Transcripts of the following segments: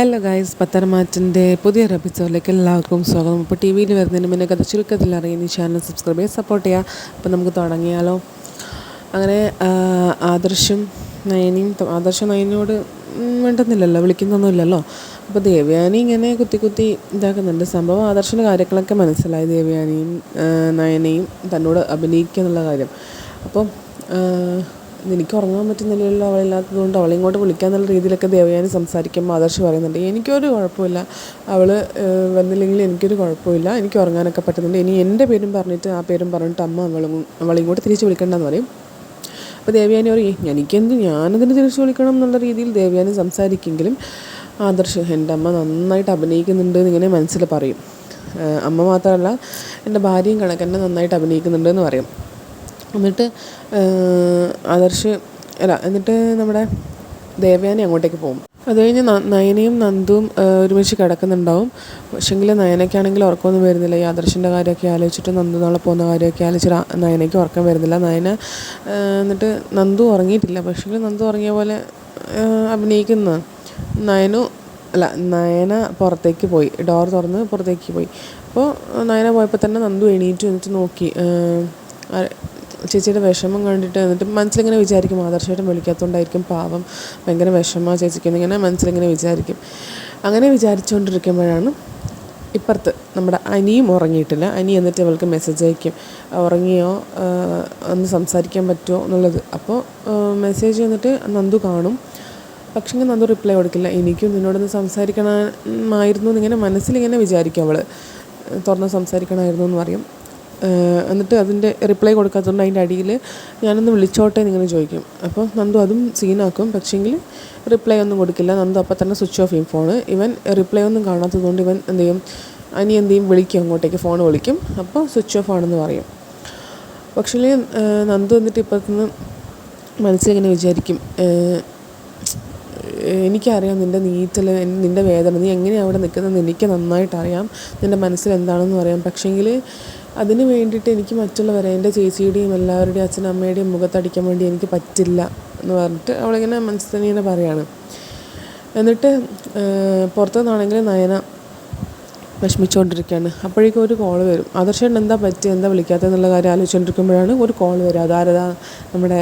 Hello guys പത്തനമാറ്റിന്റെ പുതിയൊരു എപ്പിസോഡിലേക്ക് എല്ലാവർക്കും സ്വാഗതം. ഇപ്പോൾ ടി വിയിൽ വരുന്നതിന് മുന്നേ കഥ ചുരുക്കത്തിൽ അറിയുന്ന ഈ ചാനൽ സബ്സ്ക്രൈബ് ചെയ്യുക സപ്പോർട്ട് ചെയ്യുക. അപ്പോൾ നമുക്ക് തുടങ്ങിയാലോ. അങ്ങനെ ആദർശം നയനിയും ആദർശ നയനിയോട് വേണ്ടുന്നില്ലല്ലോ വിളിക്കുന്നൊന്നുമില്ലല്ലോ. അപ്പോൾ ദേവയാനി ഇങ്ങനെ കുത്തി കുത്തി ഇതാക്കുന്നുണ്ട്. സംഭവം ആദർശിന്റെ കാര്യങ്ങളൊക്കെ മനസ്സിലായി. ദേവയാനിയും നയനയും തന്നോട് അഭിനയിക്കുക എന്നുള്ള കാര്യം അപ്പം എനിക്ക് ഉറങ്ങാൻ പറ്റുന്നില്ലല്ലോ അവളില്ലാത്തത് കൊണ്ട് അവളെ ഇങ്ങോട്ട് വിളിക്കാന്നുള്ള രീതിയിലൊക്കെ ദേവയാനി സംസാരിക്കുമ്പോൾ ആദർശ് പറയുന്നുണ്ട്. എനിക്കൊരു കുഴപ്പമില്ല. അവൾ വന്നില്ലെങ്കിൽ എനിക്കൊരു കുഴപ്പമില്ല. എനിക്ക് ഉറങ്ങാനൊക്കെ പറ്റുന്നുണ്ട്. ഇനി എന്റെ പേരും പറഞ്ഞിട്ട് ആ പേരും പറഞ്ഞിട്ട് അമ്മ അവളും അവളിങ്ങോട്ട് തിരിച്ച് വിളിക്കണ്ടെന്ന് പറയും. അപ്പോൾ ദേവയാനി പറയും എനിക്കെന്ത് ഞാനതിന് തിരിച്ചു വിളിക്കണം എന്നുള്ള രീതിയിൽ ദേവയാനി സംസാരിക്കെങ്കിലും ആദർശ് എന്റെ അമ്മ നന്നായിട്ട് അഭിനയിക്കുന്നുണ്ട് എന്നിങ്ങനെ മനസ്സിൽ പറയും. അമ്മ മാത്രമല്ല എന്റെ ഭാര്യയും കണക്കെന്നെ നന്നായിട്ട് അഭിനയിക്കുന്നുണ്ട് എന്ന് പറയും. എന്നിട്ട് ആദർശ് അല്ല എന്നിട്ട് നമ്മുടെ ദേവയാനി അങ്ങോട്ടേക്ക് പോകും. അത് കഴിഞ്ഞ് നയനയും നന്ദുവും ഒരുമിച്ച് കിടക്കുന്നുണ്ടാവും. പക്ഷെങ്കിൽ നയനയ്ക്കാണെങ്കിൽ ഉറക്കമൊന്നും വരുന്നില്ല. ഈ ആദർശിന്റെ കാര്യമൊക്കെ ആലോചിച്ചിട്ട് നന്ദു നാളെ പോകുന്ന കാര്യമൊക്കെ ആലോചിച്ചിട്ട് നയനയ്ക്ക് ഉറക്കം വരുന്നില്ല. നയന എന്നിട്ട് നന്ദു ഉറങ്ങിയിട്ടില്ല. പക്ഷേങ്കിൽ നന്ദു ഉറങ്ങിയ പോലെ അഭിനയിക്കുന്ന. നയനു അല്ല നയന പുറത്തേക്ക് പോയി. ഡോർ തുറന്ന് പുറത്തേക്ക് പോയി. അപ്പോൾ നയന പോയപ്പോൾ തന്നെ നന്ദു എണീറ്റ് എന്നിട്ട് നോക്കി. ചേച്ചിയുടെ വിഷമം കണ്ടിട്ട് എന്നിട്ട് മനസ്സിലിങ്ങനെ വിചാരിക്കും ആദർശമായിട്ടും വിളിക്കാത്തതുകൊണ്ടായിരിക്കും പാവം. ഭയങ്കര വിഷമമാണ് ചേച്ചിക്ക്. എന്നിങ്ങനെ മനസ്സിലിങ്ങനെ വിചാരിക്കും. അങ്ങനെ വിചാരിച്ചുകൊണ്ടിരിക്കുമ്പോഴാണ് ഇപ്പുറത്ത് നമ്മുടെ അനിയും ഉറങ്ങിയിട്ടില്ല. അനി എന്നിട്ട് അവൾക്ക് മെസ്സേജ് അയക്കും. ഉറങ്ങിയോ? ഒന്ന് സംസാരിക്കാൻ പറ്റുമോ? എന്നുള്ളത്. അപ്പോൾ മെസ്സേജ് വന്നിട്ട് നന്ദു കാണും. പക്ഷേ നന്ദു റിപ്ലൈ കൊടുക്കില്ല. എനിക്കും നിന്നോടൊന്ന് സംസാരിക്കണമായിരുന്നു എന്നിങ്ങനെ മനസ്സിലിങ്ങനെ വിചാരിക്കും അവൾ തുറന്ന് സംസാരിക്കണമായിരുന്നു എന്ന് പറയും. എന്നിട്ട് അതിന്റെ റിപ്ലൈ കൊടുക്കാത്തതുകൊണ്ട് അതിന്റെ അടിയിൽ ഞാനൊന്ന് വിളിച്ചോട്ടെ എന്നിങ്ങനെ ചോദിക്കും. അപ്പോൾ നന്ദു അതും സീനാക്കും പക്ഷേങ്കിൽ റിപ്ലൈ ഒന്നും കൊടുക്കില്ല. നന്ദു അപ്പോൾ തന്നെ സ്വിച്ച് ഓഫ് ചെയ്യും ഫോണ് ഇവൻ റിപ്ലൈ ഒന്നും കാണാത്തതുകൊണ്ട് ഇവൻ എന്ത് ചെയ്യും? അനി എന്ത് ചെയ്യും? വിളിക്കും അങ്ങോട്ടേക്ക്. ഫോൺ വിളിക്കും. അപ്പോൾ സ്വിച്ച് ഓഫ് ആണെന്ന് പറയും. പക്ഷേ നന്ദു എന്നിട്ട് ഇപ്പത്തുനിന്ന് മനസ്സിലിങ്ങനെ വിചാരിക്കും. എനിക്കറിയാം നിന്റെ നീറ്റൽ നിന്റെ വേദന. നീ എങ്ങനെയാണ് അവിടെ നിൽക്കുന്നതെന്ന് എനിക്ക് നന്നായിട്ടറിയാം. നിന്റെ മനസ്സിൽ എന്താണെന്ന് അറിയാം പക്ഷേങ്കിൽ അതിന് വേണ്ടിയിട്ട് എനിക്ക് മറ്റുള്ളവരെ എന്റെ ചേച്ചിയുടെയും എല്ലാവരുടെയും അച്ഛനും അമ്മയുടെയും മുഖത്തടിക്കാൻ വേണ്ടി എനിക്ക് പറ്റില്ല എന്ന് പറഞ്ഞിട്ട് അവളിങ്ങനെ മനസ്സിൽ തന്നെ പറയാണ്. എന്നിട്ട് പുറത്തുനിന്നാണെങ്കിൽ നയന വിഷമിച്ചുകൊണ്ടിരിക്കുകയാണ് അപ്പോഴേക്കും ഒരു കോൾ വരും. ആദർശേട്ടൻ എന്താ പറ്റി? എന്താ വിളിക്കാത്തതെന്നുള്ള കാര്യം ആലോചിച്ചുകൊണ്ടിരിക്കുമ്പോഴാണ് ഒരു കോൾ വരിക അതാരതാ നമ്മുടെ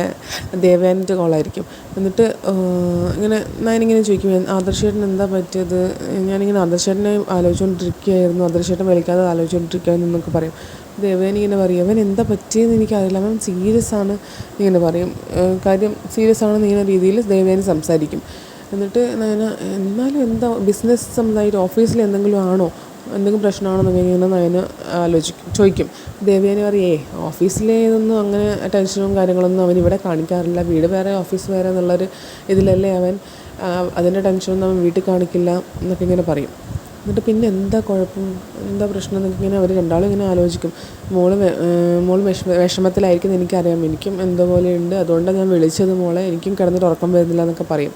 ദേവേന്റെ കോളായിരിക്കും എന്നിട്ട് ഇങ്ങനെ ഞാനിങ്ങനെ ചോദിക്കും ആദർശേട്ടൻ എന്താ പറ്റിയത്? ഞാനിങ്ങനെ ആദർശേട്ടനെ ആലോചിച്ചുകൊണ്ടിരിക്കുകയായിരുന്നു ആദർശേട്ടൻ വിളിക്കാതെ ആലോചിച്ചുകൊണ്ടിരിക്കുകയായിരുന്നു എന്നൊക്കെ പറയും. ദേവേൻ ഇങ്ങനെ പറയും അവൻ എന്താ പറ്റിയെന്ന് എനിക്കറിയില്ല. അവൻ സീരിയസ് ആണ് ഇങ്ങനെ പറയും. കാര്യം സീരിയസ് ആണെന്ന് ഇങ്ങനെ രീതിയിൽ ദേവേൻ സംസാരിക്കും. എന്നിട്ട് ഞാൻ എന്നാലും എന്താ ബിസിനസ് സംബന്ധമായിട്ട് ഓഫീസിൽ എന്തെങ്കിലും ആണോ? എന്തെങ്കിലും പ്രശ്നമാണെന്നുണ്ടെങ്കിൽ നയന് ആലോചിക്കും ചോദിക്കും. ദേവയാനി പറയേ ഓഫീസിലെ ഇതൊന്നും അങ്ങനെ ടെൻഷനും കാര്യങ്ങളൊന്നും അവൻ ഇവിടെ കാണിക്കാറില്ല. വീട് വേറെ ഓഫീസ് വേറെ എന്നുള്ളൊരു ഇതിലല്ലേ അവൻ? അതിന്റെ ടെൻഷനൊന്നും അവൻ വീട്ടിൽ കാണിക്കില്ല എന്നൊക്കെ ഇങ്ങനെ പറയും. എന്നിട്ട് പിന്നെ എന്താ കുഴപ്പം? എന്താ പ്രശ്നം എന്നൊക്കെ ഇങ്ങനെ അവർ രണ്ടാളും ഇങ്ങനെ ആലോചിക്കും. മോൾ മോൾ വിഷമ വിഷമത്തിലായിരിക്കും എനിക്കറിയാം. എനിക്കും എന്തോ പോലെയുണ്ട് അതുകൊണ്ടാണ് ഞാൻ വിളിച്ചത് മോളെ. എനിക്കും കിടന്നിട്ട് ഉറക്കം വരുന്നില്ല എന്നൊക്കെ പറയും.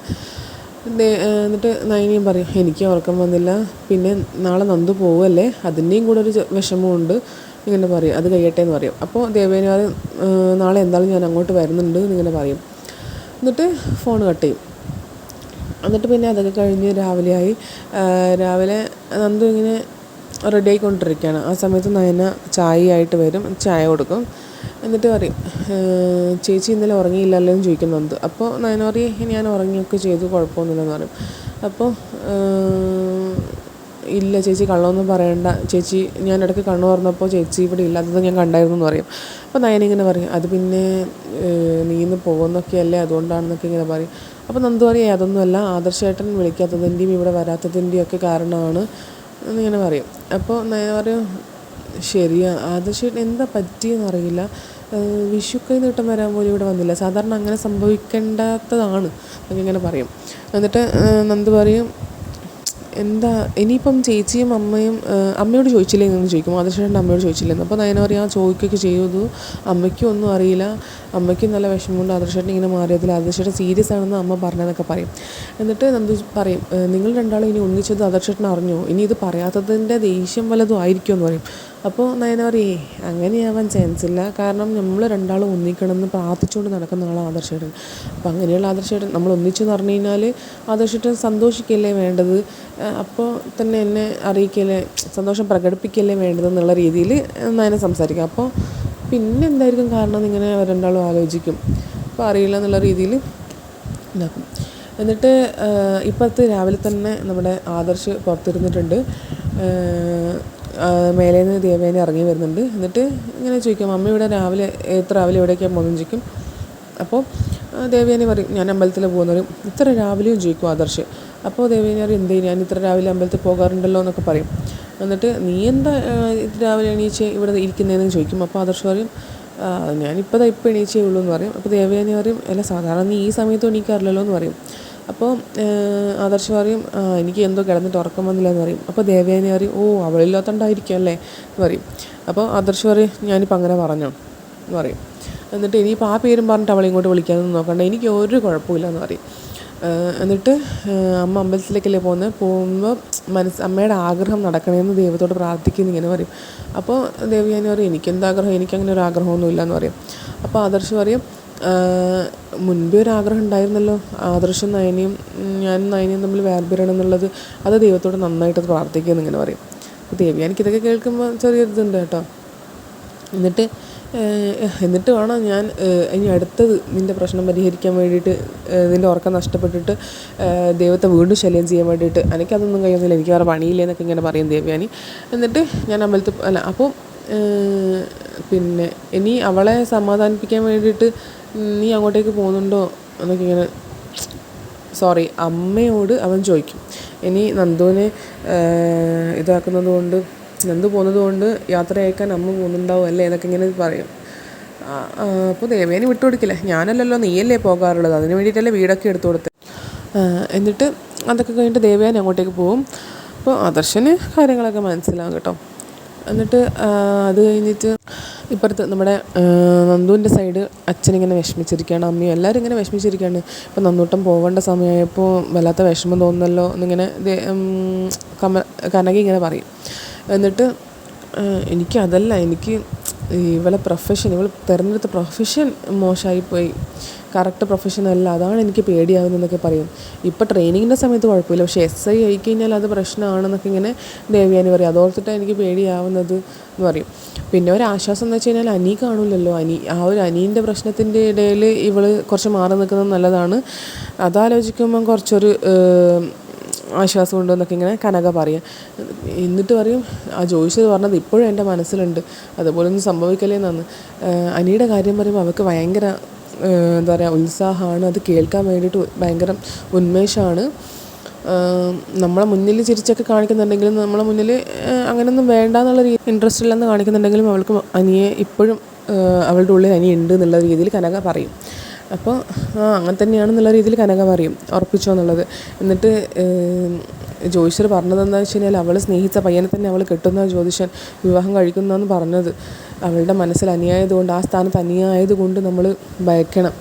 എന്നിട്ട് നയനിയും പറയും എനിക്ക് ഉറക്കം വന്നില്ല. പിന്നെ നാളെ നന്ദു പോവുമല്ലേ അതിന്റെയും കൂടെ ഒരു വിഷമമുണ്ട് ഇങ്ങനെ പറയും. അത് കഴിയട്ടെ എന്ന് പറയും. അപ്പോൾ ദേവേനി പറയും നാളെ എന്തായാലും ഞാൻ അങ്ങോട്ട് വരുന്നുണ്ട് എന്നിങ്ങനെ പറയും. എന്നിട്ട് ഫോൺ കട്ട് ചെയ്യും. എന്നിട്ട് പിന്നെ അതൊക്കെ കഴിഞ്ഞ് രാവിലെയായി. രാവിലെ നന്ദു ഇങ്ങനെ റെഡി ആയിക്കൊണ്ടിരിക്കുകയാണ്. ആ സമയത്ത് നയന ചായയായിട്ട് വരും. ചായ കൊടുക്കും. എന്നിട്ട് പറയും ചേച്ചി ഇന്നലെ ഉറങ്ങിയില്ലല്ലോ എന്ന് ചോദിക്കും നന്ദു അപ്പോൾ നയന പറയും ഞാൻ ഉറങ്ങിയൊക്കെ ചെയ്തു കുഴപ്പമൊന്നുമില്ലെന്ന് പറയും. അപ്പോൾ ഇല്ല ചേച്ചി കള്ളമൊന്നും പറയണ്ട. ചേച്ചി ഞാൻ ഇടയ്ക്ക് കണ്ണു തുറന്നപ്പോൾ ചേച്ചി ഇവിടെ ഇല്ലാത്തത് ഞാൻ കണ്ടായിരുന്നു എന്ന് പറയും. അപ്പോൾ നയന ഇങ്ങനെ പറയും അത് പിന്നെ നീന്ന് പോകുന്നൊക്കെയല്ലേ അതുകൊണ്ടാണെന്നൊക്കെ ഇങ്ങനെ പറയും. അപ്പോൾ നന്ദു പറയും അതൊന്നുമല്ല ആദർശേട്ടൻ വിളിക്കാത്തതിന്റെയും ഇവിടെ വരാത്തതിന്റെയും ഒക്കെ കാരണമാണ്. എന്നിങ്ങനെ പറയും. അപ്പോൾ നയന പറയും ശരിയാ? ആദർശേട്ടൻ എന്താ പറ്റിയെന്ന് അറിയില്ല. ഏഹ്, വിഷു കൈ നീട്ടം വരാൻ പോലും ഇവിടെ വന്നില്ല. സാധാരണ അങ്ങനെ സംഭവിക്കേണ്ടാത്തതാണ് എന്നൊക്കെ ഇങ്ങനെ പറയും. എന്നിട്ട് നന്ദു പറയും എന്താ ഇനിയിപ്പം ചേച്ചിയും അമ്മയും അമ്മയോട് ചോദിച്ചില്ലേ എന്ന് ചോദിക്കും. ആദർശേട്ടന്റെ അമ്മയോട് ചോദിച്ചില്ലെന്ന് അപ്പോൾ നയന പറയും ആ ചോദിക്കുകയൊക്കെ ചെയ്തു. അമ്മയ്ക്കും ഒന്നും അറിയില്ല. അമ്മയ്ക്കും നല്ല വിഷമമുണ്ട് ആദർശേട്ടൻ ഇങ്ങനെ മാറിയതിൽ ആദർശേട്ടൻ സീരിയസ് ആണെന്ന് അമ്മ പറഞ്ഞതെന്നൊക്കെ പറയും. എന്നിട്ട് നന്ദു പറയും നിങ്ങൾ രണ്ടാളും ഇനി ഒന്നിച്ചത് ആദർശേട്ടൻ അറിഞ്ഞോ? ഇനി ഇത് പറയാത്തതിന്റെ ദേഷ്യം വല്ലതും ആയിരിക്കുമെന്ന് പറയും. അപ്പോൾ നയന പറയേ അങ്ങനെയാവാൻ ചാൻസ് ഇല്ല. കാരണം നമ്മൾ രണ്ടാളും ഒന്നിക്കണമെന്ന് പ്രാർത്ഥിച്ചുകൊണ്ട് നടക്കുന്ന ആളാണ് ആദർശേട്ടൻ. അപ്പം അങ്ങനെയുള്ള ആദർശേട്ടൻ നമ്മൾ ഒന്നിച്ചെന്ന് പറഞ്ഞു കഴിഞ്ഞാൽ ആദർശേട്ടൻ സന്തോഷിക്കല്ലേ വേണ്ടത്? അപ്പോൾ തന്നെ എന്നെ അറിയിക്കല്ലേ സന്തോഷം പ്രകടിപ്പിക്കല്ലേ വേണ്ടത് എന്നുള്ള രീതിയിൽ നയന സംസാരിക്കാം. അപ്പോൾ പിന്നെ എന്തായിരിക്കും കാരണം എന്നിങ്ങനെ രണ്ടാളും ആലോചിക്കും. അപ്പോൾ അറിയില്ല എന്നുള്ള രീതിയിൽ ഇതാക്കും. എന്നിട്ട് ഇപ്പുറത്ത് രാവിലെ തന്നെ നമ്മുടെ ആദർശ് പുറത്തിരുന്നിട്ടുണ്ട്. മേലെ നിന്ന് ദേവേനെ ഇറങ്ങി വരുന്നുണ്ട്. എന്നിട്ട് ഇങ്ങനെ ചോദിക്കും അമ്മ ഇവിടെ രാവിലെ എത്ര രാവിലെ എവിടേക്കാണ് പോകുന്നത് ചോദിക്കും. അപ്പോൾ ദേവേനെ പറയും ഞാൻ അമ്പലത്തിൽ പോകുന്നവരും ഇത്ര രാവിലെയും ചോദിക്കും ആദർശ്. അപ്പോൾ ദേവേനെ പറയും എന്തേ ഞാൻ ഇത്ര രാവിലെ അമ്പലത്തിൽ പോകാറുണ്ടല്ലോ എന്നൊക്കെ പറയും. എന്നിട്ട് നീ എന്താ ഇത്ര രാവിലെ എണീച്ച് ഇവിടെ ഇരിക്കുന്നതെന്ന്? ചോദിക്കും. അപ്പോൾ ആദർശ് പറയും ഞാനിപ്പോൾ ഇപ്പോൾ എണീച്ചേ ഉള്ളൂ എന്ന് പറയും. അപ്പോൾ ദേവേനെ പറയും അല്ല സാധാരണ നീ ഈ സമയത്ത് എണീക്കാറില്ലല്ലോ എന്ന് പറയും. അപ്പോൾ ആദർശ് പറയും എനിക്ക് എന്തോ കിടന്നിട്ട് ഉറക്കം വന്നില്ല എന്ന് പറയും. അപ്പോൾ ദേവയാനി പറയും ഓ അവളില്ലാത്തതുകൊണ്ടായിരിക്കും അല്ലേ എന്ന് പറയും. അപ്പോൾ ആദർശ് പറയും ഞാനിപ്പോൾ അങ്ങനെ പറഞ്ഞോ എന്ന് പറയും. എന്നിട്ട് ഇനിയിപ്പോൾ ആ പേരും പറഞ്ഞിട്ട് അവളെ ഇങ്ങോട്ട് വിളിക്കാനൊന്നും നോക്കണ്ട. എനിക്ക് ഒരു കുഴപ്പമില്ല എന്ന് പറയും. എന്നിട്ട് അമ്മ അമ്പലത്തിലേക്കല്ലേ പോകുന്നത് പോകുമ്പോൾ മനസ്സ് അമ്മയുടെ ആഗ്രഹം നടക്കണമെന്ന് ദൈവത്തോട് പ്രാർത്ഥിക്കുന്നു ഇങ്ങനെ പറയും. അപ്പോൾ ദേവിയാനി പറയും എനിക്കെന്താഗ്രഹം? എനിക്കങ്ങനെ ഒരു ആഗ്രഹമൊന്നുമില്ല എന്ന് പറയും. അപ്പോൾ ആദർശ് പറയും മുൻപേ ഒരു ആഗ്രഹം ഉണ്ടായിരുന്നല്ലോ. ആദർശം നയനയും ഞാനും നയനയും തമ്മിൽ വേർപിരണം എന്നുള്ളത് അത് ദൈവത്തോട് നന്നായിട്ട് പ്രാർത്ഥിക്കുക ഇങ്ങനെ പറയും. അപ്പോൾ ദേവി ഇതൊക്കെ കേൾക്കുമ്പോൾ ചെറിയൊരു ഇതുണ്ട് കേട്ടോ. എന്നിട്ട് എന്നിട്ട് വേണം ഞാൻ ഇനി അടുത്തത് നിന്റെ പ്രശ്നം പരിഹരിക്കാൻ വേണ്ടിയിട്ട് നിന്റെ ഉറക്കം നഷ്ടപ്പെട്ടിട്ട് ദൈവത്തെ വീണ്ടും ശല്യം ചെയ്യാൻ വേണ്ടിയിട്ട് എനിക്കതൊന്നും കഴിയുന്നില്ല. എനിക്ക് വേറെ പണിയില്ല എന്നൊക്കെ ഇങ്ങനെ പറയും ദേവ്യാനി. എന്നിട്ട് ഞാൻ അമ്പലത്തിൽ അല്ല അപ്പോൾ പിന്നെ ഇനി അവളെ സമാധാനിപ്പിക്കാൻ വേണ്ടിയിട്ട് നീ അങ്ങോട്ടേക്ക് പോകുന്നുണ്ടോ എന്നൊക്കെ ഇങ്ങനെ സോറി അമ്മയോട് അവൻ ചോദിക്കും. ഇനി നന്ദുവിനെ ഇതാക്കുന്നത് കൊണ്ട് നന്ദു പോകുന്നത് കൊണ്ട് യാത്ര അയക്കാൻ അമ്മ പോകുന്നുണ്ടാവും അല്ലേ എന്നൊക്കെ ഇങ്ങനെ പറയും. അപ്പോൾ ദേവേനെ വിട്ടു കൊടുക്കില്ല? ഞാനല്ലല്ലോ നീയല്ലേ പോകാറുള്ളത്. അതിന് വേണ്ടിയിട്ടല്ലേ വീടൊക്കെ എടുത്തു കൊടുത്തത് എന്നിട്ട് അതൊക്കെ കഴിഞ്ഞിട്ട് ദേവേനെ അങ്ങോട്ടേക്ക് പോകും. അപ്പോൾ ആദർശന് കാര്യങ്ങളൊക്കെ മനസ്സിലാകും കേട്ടോ. എന്നിട്ട് അത് കഴിഞ്ഞിട്ട് ഇപ്പുറത്ത് നമ്മുടെ നന്ദുവിന്റെ സൈഡ് അച്ഛനിങ്ങനെ വിഷമിച്ചിരിക്കുകയാണ് അമ്മയും എല്ലാവരും ഇങ്ങനെ വിഷമിച്ചിരിക്കുകയാണ്. ഇപ്പം നന്നൂട്ടം പോകേണ്ട സമയമായപ്പോൾ വല്ലാത്ത വിഷമം തോന്നുന്നല്ലോ എന്നിങ്ങനെ കമ കനകി ഇങ്ങനെ പറയും. എന്നിട്ട് എനിക്ക് അതല്ല എനിക്ക് ഇവളെ പ്രൊഫഷൻ ഇവൾ തിരഞ്ഞെടുത്ത പ്രൊഫഷൻ മോശമായിപ്പോയി കറക്റ്റ് പ്രൊഫഷണൽ അല്ല. അതാണ് എനിക്ക് പേടിയാകുന്നതെന്നൊക്കെ പറയും. ഇപ്പോൾ ട്രെയിനിങ്ങിന്റെ സമയത്ത് കുഴപ്പമില്ല. പക്ഷേ എസ് ഐ ആയി കഴിഞ്ഞാൽ അത് പ്രശ്നമാണെന്നൊക്കെ ഇങ്ങനെ ദേവ്യാനി പറയും. അതോർത്തിട്ടാണ് എനിക്ക് പേടിയാവുന്നത് എന്ന് പറയും. പിന്നെ ഒരു ആശ്വാസം എന്ന് വെച്ച് കഴിഞ്ഞാൽ അനി കാണില്ലല്ലോ അനി ആ ഒരു അനീന്റെ പ്രശ്നത്തിന്റെ ഇടയിൽ ഇവൾ കുറച്ച് മാറി നിൽക്കുന്നത് നല്ലതാണ്. അതാലോചിക്കുമ്പം കുറച്ചൊരു ആശ്വാസം ഉണ്ടെന്നൊക്കെ ഇങ്ങനെ കനക പറയും. എന്നിട്ട് പറയും ആ ജോയിച്ചത് പറഞ്ഞത് ഇപ്പോഴും എന്റെ മനസ്സിലുണ്ട്. അതുപോലെ ഒന്നും സംഭവിക്കലേ എന്നാണ് അനിയുടെ കാര്യം പറയുമ്പോൾ അവൾക്ക് ഭയങ്കര എന്താ പറയുക ഉത്സാഹമാണ്. അത് കേൾക്കാൻ വേണ്ടിയിട്ട് ഭയങ്കര ഉന്മേഷമാണ് നമ്മളെ മുന്നിൽ ചിരിച്ചൊക്കെ കാണിക്കുന്നുണ്ടെങ്കിലും നമ്മളെ മുന്നിൽ അങ്ങനെയൊന്നും വേണ്ട എന്നുള്ള രീതി ഇൻട്രസ്റ്റ് ഇല്ലെന്ന് കാണിക്കുന്നുണ്ടെങ്കിലും അവൾക്ക് അനിയെ ഇപ്പോഴും അവളുടെ ഉള്ളിൽ അനി ഉണ്ട് എന്നുള്ള രീതിയിൽ കനക പറയും. അപ്പോൾ ആ അങ്ങനെ തന്നെയാണെന്നുള്ള രീതിയിൽ കനക പറയും. ഉറപ്പിച്ചോ എന്നുള്ളത്. എന്നിട്ട് ജ്യോതിഷർ പറഞ്ഞതെന്ന് വെച്ച് കഴിഞ്ഞാൽ അവൾ സ്നേഹിച്ച പയ്യനെ തന്നെ അവൾ കെട്ടുന്ന ജ്യോതിഷൻ വിവാഹം കഴിക്കുന്നതെന്ന് പറഞ്ഞത്. അവളുടെ മനസ്സിൽ അനിയായതുകൊണ്ട് ആ സ്ഥാനത്ത് അനിയായതുകൊണ്ട് നമ്മൾ ഭയക്കണം.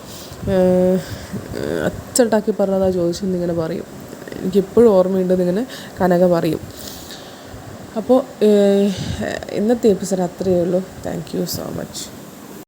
അച്ചട്ടാക്കി പറഞ്ഞത് ആ ജ്യോതിഷൻ എന്നിങ്ങനെ പറയും. എനിക്കിപ്പോഴും ഓർമ്മയുണ്ട് എന്നിങ്ങനെ കനക പറയും. അപ്പോൾ ഇന്നത്തെ എപ്പിസോഡ് അത്രയേ ഉള്ളൂ. Thank you so much